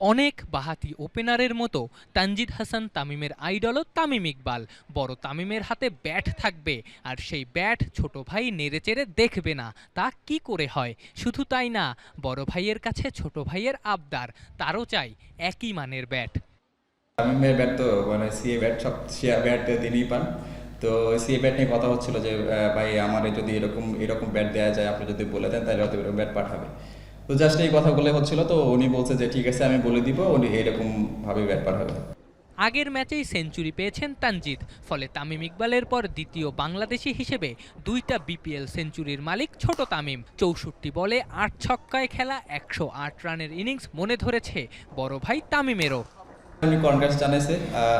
অনেক বাহাতি ওপেনারের মতো তানজিদ হাসান তামিমের আইডলও তামিম ইকবাল। বড় তামিমের হাতে ব্যাট থাকবে, আর সেই ব্যাট ছোট ভাই নেড়েচেড়ে দেখবে না। তা কি করে হয়? শুধু তাই না, বড় ভাইয়ের কাছে ছোট ভাইয়ের আবদার, তারও চাই একই মানের ব্যাট। তামিমের ব্যাট তো মানে সিএ ব্যাট, সব সিএ ব্যাট তিনিই পান। তো সিএ ব্যাট নিয়ে কথা হচ্ছিল যে ভাই আমার যদি এরকম এরকম ব্যাট দেওয়া যায়, আপনি যদি বলে দেন, তাহলে হয়তো এরকম ব্যাট পাঠাবে। তো জাস্ট এই কথাগুলো হচ্ছিল তো উনি বলছে যে ঠিক আছে আমি বলে দিব। উনি এরকম ভাবে ব্যাট পাঠাবে আগের ম্যাচেই সেঞ্চুরি পেয়েছেন তানজিদ ফলে তামিম ইকবালের পর দ্বিতীয় বাংলাদেশি হিসেবে দুইটা বিপিএল সেঞ্চুরির মালিক ছোট তামিম। চৌষট্টি বলে আট ছক্কায় খেলা একশো আট রানের ইনিংস মনে ধরেছে বড় ভাই তামিমেরও। উনি কনগ্রেস জানাইছে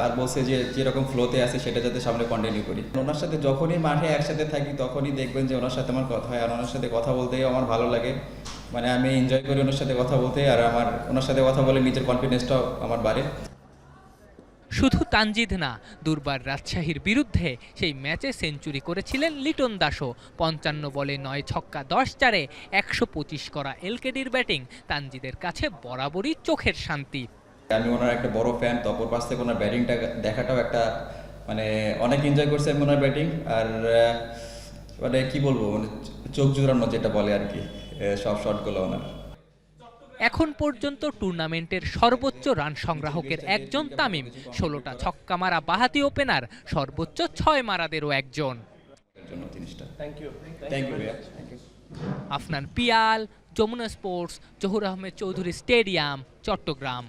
আর বলছে যে যেরকম ফ্লোতে আছে সেটা যাতে সামনে কন্টিনিউ করি। ওনার সাথে যখনই মাঠে একসাথে থাকি তখনই দেখবেন যে ওনার সাথে আমার কথা হয় আর ওনার সাথে কথা বলতেই আমার ভালো লাগে। মানে আমি এনজয় করি ওনার সাথে কথা বলতে আর আমার ওনার সাথে কথা বলে নিজের কনফিডেন্সটাও আমার বাড়ে। শুধু তানজিদ না দুর্বার রাজশাহীর বিরুদ্ধে সেই ম্যাচে সেঞ্চুরি করেছিলেন লিটন দাসও। পঞ্চান্ন বলে নয় ছক্কা দশ চারে একশো পঁচিশ করা এলকেডির ব্যাটিং তানজিদের কাছে বরাবরই চোখের শান্তি। আমি ওনার একটা বড় ফ্যান তপর পাশ থেকে ওনার ব্যাটিংটা দেখাটাও একটা মানে অনেক এনজয় করছে আমি ওনার ব্যাটিং আর মানে কি বলব মানে চোখ জুড়ানো যেটা বলে আর কি। সব শটগুলো ওনার। এখন পর্যন্ত টুর্নামেন্টের সর্বোচ্চ রান সংগ্রাহকের একজন তামিম ষোলোটা ছক্কা মারা বাহাতি ওপেনার সর্বোচ্চ ছয় মারাদেরও একজন। Afnan Piyal Jamuna sports Zahur Ahmed Chowdhury stadium Chattogram.